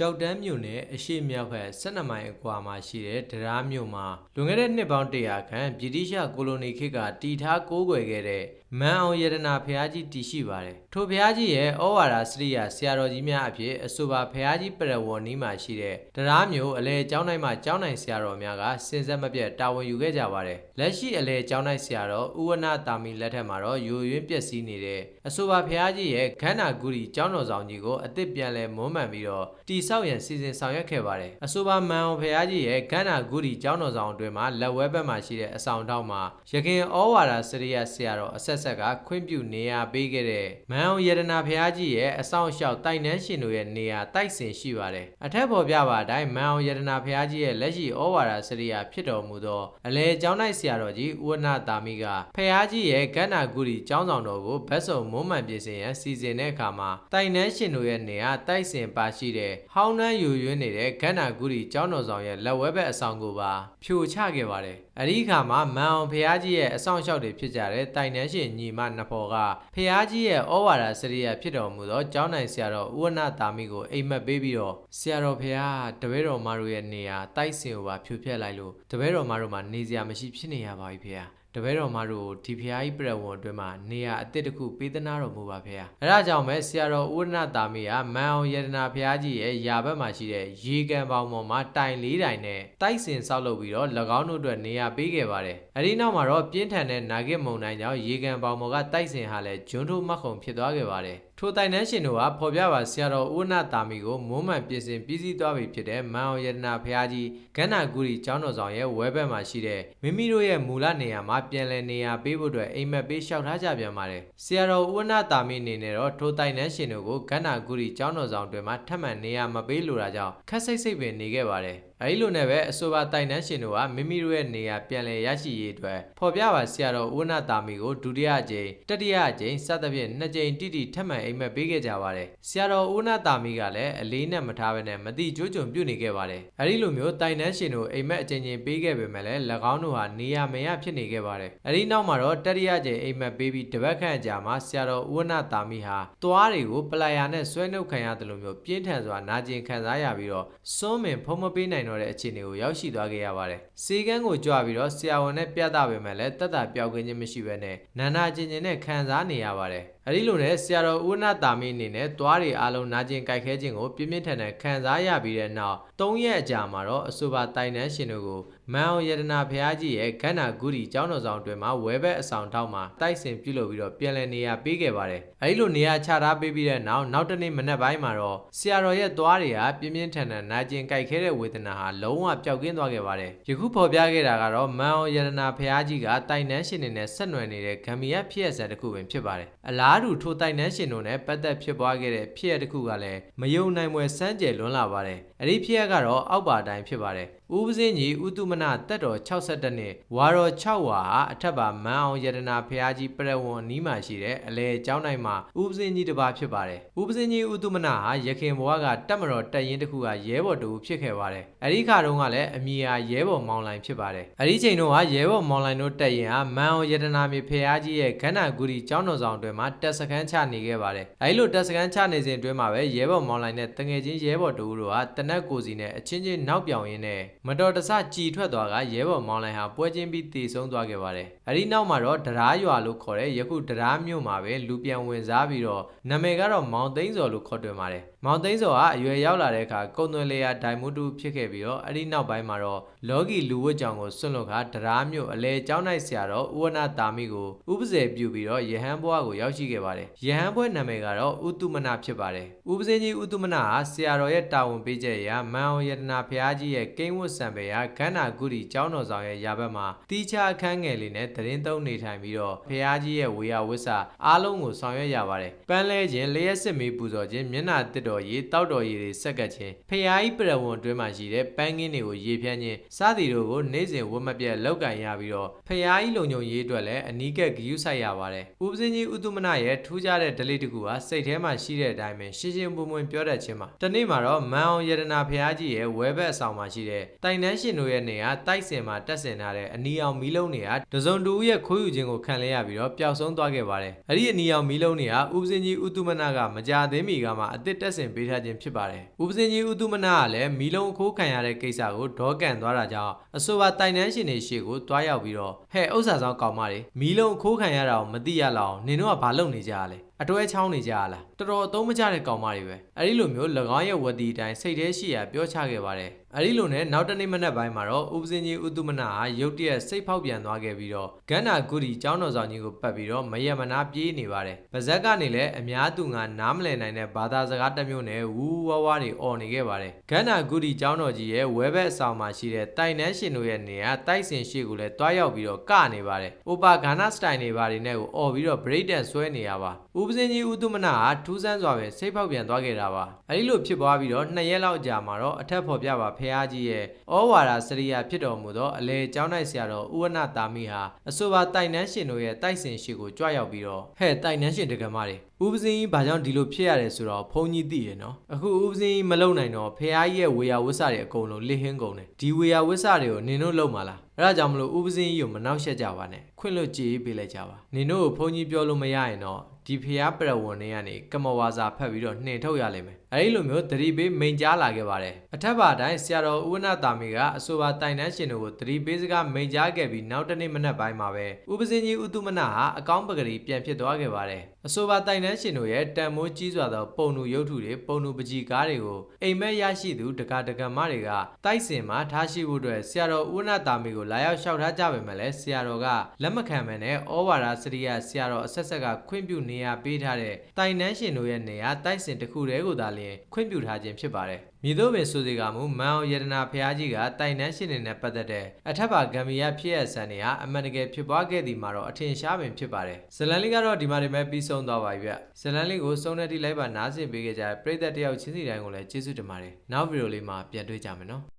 ကြောက်တန်းမြို့နယ်အရှိမြောက်ဘက်12မိုင်အကွာမှာရှိတဲ့တရားမြို့မှာလွန်ခဲ့တဲ့နှစ်ပေါင်း100ခန့်ဗြိတိရှကိုလိုနီခေတ်ကတည်ထားကိုးကွယ်ခဲ့တဲ့မန်အောင်ရတနာဖျားကြီးတည်ရှိပါတယ်။ထိုဖျားကြီးရဲ့ဩဝါဒစရိယာဆရာတော်ကြီးများအဖြစ်အဆိုပါဖျားကြီးပရဝေါ်နီးမှာရှိတဲ့တရားမြို့အလဲကျောင်းတိုင်းမှာကျောင်းတိုင်းဆရာတော်များကစင်ဆက်မပြတ်တာဝန်ယူခဲ့ကြပါတယ်။လက်ရှိအလဲကျောင်းတိုင်းဆရာတော်ဥဝနာတာမီလက်ထက်မှာတော့ယူရင်းပျက်စီးနေတဲ့အဆိုပါဖျားကြီးရဲ့ခန္ဓာဂုရီကျောင်းတော်ဆောင်ကြီးကိုအသစ်ပြန်လဲမွမ်းမံပြီးတော့တိဆောက်ရန်စီစဉ်ဆောင်ရွက်ခဲ့ပါတယ်။အဆိုပါမန်အောင်ဖျားကြီးရဲ့ခန္ဓာဂုရီကျောင်းတော်ဆောင်အတွင်းမှာလက်ဝဲဘက်မှာရှိတဲ့အဆောင်တောက်မှာရခင်ဩဝါဒစရိယာဆရာတော်အဆက်ဆက်ကခွင့်ပြုနေရာပေးခဲ့တဲ့မန်အောင်ယရနာဖျားကြီးရဲ့အဆောင်လျှောက်တိုက်နှန်းရှင်တို့ရဲ့နေရာတိုက်ဆင်ရှိပါတယ်။အထက်ပေါ်ပြပါအတိုင်းမန်အောင်ယရနာဖျားကြီးရဲ့လက်ရှိဩဝါဒစရိယာဖြစ်တော်မူသောအလဲကျောင်း၌ဆရာတော်ကြီးဥဝနာတာမိကဖျားကြီးရဲ့ကန္နာဂုရီကျောင်းဆောင်တော်ကိုဗတ်စုံမွမ်းမံပြင်ဆင်ရန်စီစဉ်တဲ့အခါမှာတိုက်နှန်းရှင်တို့ရဲ့နေရာတိုက်ဆင်ပါရှိတဲ့ဟောင်းနှန်းယူရင်းနေတဲ့ကန္နာဂုရီကျောင်းတော်ဆောင်ရဲ့လက်ဝဲဘက်အဆောင်ကိုပါဖြိုချခဲ့ပါတယ်။အဲဒီအခါမှာမန်အောင်ဖျားကြီးရဲ့အဆောင်လျှောက်တွေဖြစ်ကြတဲ့တိုင်နှန်းရှင်ညီမနှစ်ဖော်ကဖျားကြီးရဲ့ဩဝါဒစရိယဖြစ်တော်မူသောကျောင်းနိုင်ဆရာတော်ဥဝနတာမိကိုအိမ်မက်ပေးပြီးတော့ဆရာတော်ဖျားတပည့်တော်မတို့ရဲ့နေရာတိုက်စင်ကိုပါဖြိုဖျက်လိုက်လို့တပည့်တော်မတို့မှာနေစရာမရှိဖြစ်နေရပါပြီဖျားတပည့်တော်မတို့ဒီဖျားကြီးပြည့်ဝံအတွင်းမှာနေရာအစ်စ်တစ်ခုပေးသနာတော်မူပါဖေ။အဲဒါကြောင့်ပဲဆရာတော်ဥဒနာတာမီကမန်အောင်ယတနာဖျားကြီးရဲ့ယာဘက်မှာရှိတဲ့ရေကန်ပေါင်ပေါ်မှာတိုင်လေးတိုင်နဲ့တိုက်စင်ဆောက်လုပ်ပြီးတော့၎င်းတို့အတွက်နေရာပေးခဲ့ပါတယ်။အဲဒီနောက်မှာတော့ပြင်းထန်တဲ့နာဂစ်မုန်တိုင်းကြောင့်ရေကန်ပေါင်ပေါ်ကတိုက်စင်ဟာလည်းဂျွန်းထိုးမတ်ခုံဖြစ်သွားခဲ့ပါတယ်။ ထိုတိုင်နှန်းရှင်တို့ကဖော်ပြပါဆရာတော်ဥနာတာမီကိုမုံမှန်ပြင်ဆင်ပြီးစီးသွားပြီဖြစ်တဲ့မန်အောင်ယတနာဖျားကြီးကန္နာဂူရီကျောင်းတော်ဆောင်ရဲ့ဝဲဘက်မှာရှိတဲ့မိမိတို့ရဲ့မူလနေရာမှာပြန်လည်နေရာပေးဖို့အတွက်အိမ်မက်ပေးလျှောက်ထားကြပြန်ပါတယ်ဆရာတော်ဥနာတာမီအနေနဲ့တော့ထိုတိုင်နှန်းရှင်တို့ကိုကန္နာဂူရီကျောင်းတော်ဆောင်တွေမှာထပ်မံနေရာမပေးလိုတာကြောင့်ခက်စိတ်စိတ်ပင်နေခဲ့ပါတယ် အဲဒီလိုနဲ့ပဲအဆိုပါတိုင်နှန်းရှင်တို့ကမိမိတို့ရဲ့နေရာပြန်လည်ရရှိရေးအတွက်ဖော်ပြပါဆရာတော်ဥနာတာမီကိုဒုတိယအကြိမ်တတိယအကြိမ်စသဖြင့်နှစ်ကြိမ်တိတိထပ်မံအိမ်မက်ပေးခဲ့ကြပါတယ်ဆရာတော်ဥနာတာမီကလည်းအလေးနဲ့မထားဘဲနဲ့မတိကျိုးကျုံပြုတ်နေခဲ့ပါတယ်အဲဒီလိုမျိုးတိုင်နှန်းရှင်တို့အိမ်မက်အကြိမ်ကြိမ်ပေးခဲ့ပေမဲ့လည်း၎င်းတို့ဟာနေရာမရဖြစ်နေခဲ့ပါတယ်အဲဒီနောက်မှာတော့တတိယကြိမ်အိမ်မက်ပေးပြီးတပတ်ခန့်အကြာမှာဆရာတော်ဥနာတာမီဟာသွားတွေကိုပလာယာနဲ့ဆွဲနှုတ်ခံရတယ်လို့မျိုးပြင်းထန်စွာနာကျင်ခံစားရပြီးတော့စွန်းမင်ဖုံးမပေးနိုင်တော့တဲ့အခြေအနေကိုရောက်ရှိသွားခဲ့ရပါတယ်။စီကန်းကိုကြွပြီးတော့ဆရာဝန်နဲ့ပြသပေမဲ့လည်းတက်တာပြောက်ကင်းခြင်းမရှိဘဲနဲ့နာနာကျင်ကျင်နဲ့ခံစားနေရပါတယ်။အဲဒီလိုနဲ့ဆရာတော်ဦးနာတာမီအနေနဲ့သွားတွေအားလုံးနာကျင်ကြိုက်ခဲခြင်းကိုပြင်းပြင်းထန်ထန်ခံစားရပြီးတဲ့နောက်၃ရက်အကြာမှာတော့အဆိုပါတိုင်တန်းရှင်တို့ကို မန်အောင်ယတနာဘုရားကြီးရဲ့ခန္ဓာဂုရီကျောင်းတော်ဆောင်တွင်မှာဝဲဘက်အဆောင်ထောက်မှာတိုက်ဆင်ပြုလုပ်ပြီးတော့ပြန်လည်နေရာပေးခဲ့ပါတယ်။အဲဒီလိုနေရာချထားပေးပြီးတဲ့နောက်နောက်တနေ့မနက်ပိုင်းမှာတော့ဆရာတော်ရဲ့သွားတွေဟာပြင်းပြင်းထန်ထန်နာကျင်ကြိုက်ခဲတဲ့ဝေဒနာဟာလုံးဝပျောက်ကင်းသွားခဲ့ပါတယ်။ယခုဖော်ပြခဲ့တာကတော့မန်အောင်ယတနာဘုရားကြီးကတိုင်တန်းရှင်တွေနဲ့ဆက်နွယ်နေတဲ့ဂမ်ဘီယာဖြစ်ရဆန်တစ်ခုပင်ဖြစ်ပါတယ်။အလားတူထိုတိုင်တန်းရှင်တို့နဲ့ပတ်သက်ဖြစ်ပွားခဲ့တဲ့ဖြစ်ရတစ်ခုကလည်းမယုံနိုင်ဖွယ်စမ်းကြယ်လွန်းလာပါတယ်။အဲဒီဖြစ်ရကတော့အောက်ပါတိုင်းဖြစ်ပါတယ်။ ဦးပစင်းကြီးဥတုမနတက်တော်62နှစ်ဝါတော်6ဝါဟာအထက်ပါမန်းအောင်ယတနာဖျားကြီးပြရဝံအနီးမှာရှိတဲ့အလဲကျောင်းတိုင်းမှာဦးပစင်းကြီးတစ်ပါးဖြစ်ပါတယ်။ဦးပစင်းကြီးဥတုမနဟာရခင်ဘဝကတက်မတော်တက်ရင်တစ်ခုကရဲဘော်တူဖြစ်ခဲ့ပါတယ်။အဲဒီခါတုန်းကလည်းအမည်အားရဲဘော်မောင်လိုင်ဖြစ်ပါတယ်။အဲဒီချိန်တုန်းကရဲဘော်မောင်လိုင်တို့တက်ရင်ဟာမန်းအောင်ယတနာမြေဖျားကြီးရဲ့ခန္ဓာဂူရီကျောင်းတော်ဆောင်အတွင်းမှာတက်စခန်းချနေခဲ့ပါတယ်။အဲဒီလိုတက်စခန်းချနေစဉ်အတွင်းမှာပဲရဲဘော်မောင်လိုင်နဲ့တငယ်ချင်းရဲဘော်တူတို့ဟာတနက်ကိုစီနဲ့အချင်းချင်းနောက်ပြောင်ရင်းနဲ့ မတော်တဆကြည်ထွက်သွားကရဲဘော်မောင်လိုင်ဟာပွဲချင်းပြီးတည်ဆုံးသွားခဲ့ပါတယ်။ အဲဒီနောက်မှာတော့တရားရွာလို့ခေါ်တဲ့ယခုတရားမြို့မှာပဲလူပြန်ဝင်စားပြီးတော့နာမည်ကတော့မောင်သိန်းစော်လို့ခေါ်တွင်ပါတယ်။မောင်သိန်းစော်ကအရွယ်ရောက်လာတဲ့အခါကုံသွင်းလေယာဒိုင်မူတူဖြစ်ခဲ့ပြီးတော့အဲဒီနောက်ပိုင်းမှာတော့လောကီလူဝတ်ကြောင်ကိုစွန့်လွတ်ခါတရားမြို့အလဲကျောင်းနိုင်ဆရာတော်ဥဝနာတာမိကိုဥပဇေပြုပြီးတော့ယဟန်ဘွားကိုရောက်ရှိခဲ့ပါတယ်။ယဟန်ဘွဲနာမည်ကတော့ဥတုမနဖြစ်ပါတယ်။ဥပဇင်းကြီးဥတုမနဟာဆရာတော်ရဲ့တာဝန်ပေးချက်အရမန်အောင်ယတနာဖျားကြီးရဲ့ကိန်းဝတ်ဆံပေရာခန္ဓာဂုရီကျောင်းတော်ဆောင်ရဲ့ယာဘက်မှာတီးခြားအခန်းငယ်လေးနဲ့တရင်သုံးနေထိုင်ပြီးတော့ဖျားကြီးရဲ့ဝေယဝစ္စအားလုံးကိုဆောင်ရွက်ရပါတယ်။ပန်းလဲခြင်းလျှက်စစ်မီးပူဇော်ခြင်းမျက်နှာတစ်တော်ရည်တောက်တော်ရည်တွေဆက်ကပ်ခြင်းဖျားကြီးပရဝံအတွင်းမှာရှိတဲ့ပန်းကင်းတွေကိုရေဖြန်းခြင်းစသည်တို့ကိုနေ့စဉ်ဝတ်မပြတ်လောက်ကင်ရပြီးတော့ဖျားကြီးလုံခြုံရေးအတွက်လည်းအနီးကပ်ဂရုစိုက်ရပါတယ်။ဥပစင်းကြီးဥတုမနရဲ့ထူးခြားတဲ့ဒလိတစ်ခုဟာစိတ်ထဲမှာရှိတဲ့အတိုင်းပဲရှင်းရှင်းပွပွပြောတတ်ခြင်းပါ။ဒီနေ့မှာတော့မန်အောင်ယတနာဖျားကြီးရဲ့ဝဲဘက်အဆောင်မှာရှိတဲ့တိုင်တန်းရှင်တို့ရဲ့နေရာတိုက်စင်မှာတက်ဆင်ထားတဲ့အနီအောင်မီးလုံးတွေကတစုံတတူဦးရဲ့ခိုးယူခြင်းကိုခံလဲရပြီးတော့ပျောက်ဆုံးသွားခဲ့ပါတယ်။အဲ့ဒီအနီရောင်မီးလုံးတွေကဥပစင်ကြီးဥတုမနာကမကြာသေးမီကမှအစ်စ်တက်ဆင်ပေးထားခြင်းဖြစ်ပါတယ်။ဥပစင်ကြီးဥတုမနာကလည်းမီးလုံးအခိုးခံရတဲ့ကိစ္စကိုဒေါကန်သွားတာကြောင့်အဆိုပါတိုင်တန်းရှင်တွေရှေ့ကိုတွားရောက်ပြီးတော့ဟဲ့ဥစ္စာဆောင်ကောင်မတွေမီးလုံးအခိုးခံရတာကိုမသိရလောက်အောင်နင်တို့ကဘာလုပ်နေကြရလဲအတွဲချောင်းနေကြရလားတော်တော်အသုံးမကျတဲ့ကောင်မတွေပဲအဲ့ဒီလိုမျိုး၎င်းရဲ့ဝတ္တီအတိုင်းစိတ်ထဲရှိရာပြောချခဲ့ပါတယ်အဲ့ဒီလိုနဲ့နောက်တနေ့မနက်ပိုင်းမှာတော့ဥပစင်ကြီးဥတုမနာဟာရုတ်တရက်စိတ်ဖောက်ပြန်သွားခဲ့ပြီးတော့ဂန္နာဂုရီကျောင်းတော်ဆောင်ကြီးကိုပတ်ပြီးတော့မယမနာပြေးနေပါတယ်ပါဇက်ကနေလည်းအများသူငါနားမလည်နိုင်တဲ့ဘာသာစကားတစ်မျိုးနဲ့ဝူးဝါးဝါးတွေអော်နေခဲ့ပါတယ်ဂန္နာဂုရီကျောင်းတော်ကြီးရဲ့ဝဲဘက်အဆောင်မှာရှိတဲ့တိုင်နန်းရှင်တို့ရဲ့နေရာတိုက်စင်ရှိကိုလည်းတွားရောက်ပြီးတော့ကနေပါတယ်အိုပါဂါနာစတိုင်တွေဘာတွေနဲ့ကိုអော်ပြီးတော့ break dance ဆွဲနေရပါဥပစင်ကြီးဥတုမနာဟာထူးဆန်းစွာပဲစိတ်ဖောက်ပြန်သွားခဲ့တာပါအဲ့ဒီလိုဖြစ်သွားပြီးတော့နှစ်ရက်လောက်ကြာမှာတော့အထက်ဖော်ပြပါဖះကြီးရဲ့ဩဝါဒစရိယာဖြစ်တော်မူသောအလေကျောင်းနိုင်ဆရာတော်ဥဝနတာမိဟာအဆိုပါတိုင်နန်းရှင်တို့ရဲ့တိုက်စင်ရှိကိုကြွရောက်ပြီးတော့ဟဲ့တိုင်နန်းရှင်တက္ကမတွေဥပစင်ကြီးဘာကြောင့်ဒီလိုဖြစ်ရတယ်ဆိုတော့ဘုန်းကြီးသိတယ်နော်အခုဥပစင်ကြီးမလုံနိုင်တော့ဖះကြီးရဲ့ဝေယဝစ္စတွေအကုန်လုံးလစ်ဟင်းကုန်တယ်ဒီဝေယဝစ္စတွေကိုနင်တို့လုံမလား အဲ့ဒါကြောင့်မလို့ဥပစင်ကြီးကိုမနှောက်ယှက်ကြပါနဲ့ခွင့်လွှတ်ကြည်ပေးလိုက်ကြပါနင်တို့ကိုဘုန်းကြီးပြောလို့မရရင်တော့ဒီဖျားပရဝဏ်တွေကနေကမဝါစာဖတ်ပြီးတော့နှင်ထုတ်ရလိမ့်မယ်အဲဒီလိုမျိုးသတိပေးမိန်ကြားလာခဲ့ပါတယ်အထက်ပါတိုင်းဆရာတော်ဦးဝနတာမီကအဆိုပါတိုင်တန်းရှင်တို့ကိုသတိပေးစကားမိန်ကြားခဲ့ပြီးနောက်တနေ့မနက်ပိုင်းမှာပဲဥပစင်ကြီးဥတုမနဟာအကောင်းပကတိပြန်ဖြစ်သွားခဲ့ပါတယ်အဆိုပါတိုင်တန်းရှင်တို့ရဲ့တန်မိုးကြီးစွာသောပုံနူရုပ်ထုတွေပုံနူပကြီးကားတွေကိုအိမ်မက်ရရှိသူတက္ကတက္ကမတွေကတိုက်စင်မှာထားရှိဖို့အတွက်ဆရာတော်ဦးဝနတာမီကိုလာရောက်လျှောက်ထားကြပေမဲ့လည်းဆရာတော်ကလက်မခံဘဲနဲ့ဩဝါဒစရိယဆရာတော်အဆက်ဆက်ကခွင့်ပြုနေရပေးထားတဲ့တိုင်နန်းရှင်တို့ရဲ့နေရာတိုက်စင်တစ်ခုတည်းကိုသာလျှင်ခွင့်ပြုထားခြင်းဖြစ်ပါတယ်။မြေတို့ပင်ဆိုစီကမူမန်အောင်ယတနာဖျားကြီးကတိုင်နန်းရှင်တွေနဲ့ပတ်သက်တဲ့အထက်ပါဂမ်ဘီယာဖြစ်ရဆန်တွေဟာအမှန်တကယ်ဖြစ်ပွားခဲ့သည်မှာတော့အထင်ရှားပင်ဖြစ်ပါတယ်။ဇလန်လေးကတော့ဒီမှာဒီမဲ့ပြီးဆုံးသွားပါပြီဗျ။ဇလန်လေးကိုစုံတဲ့တိလိုက်ပါနားဆင်ပေးကြတဲ့ပရိသတ်တယောက်ချင်းစီတိုင်းကိုလည်းကျေးဇူးတင်ပါတယ်။နောက်ဗီဒီယိုလေးမှာပြန်တွေ့ကြမယ်နော်။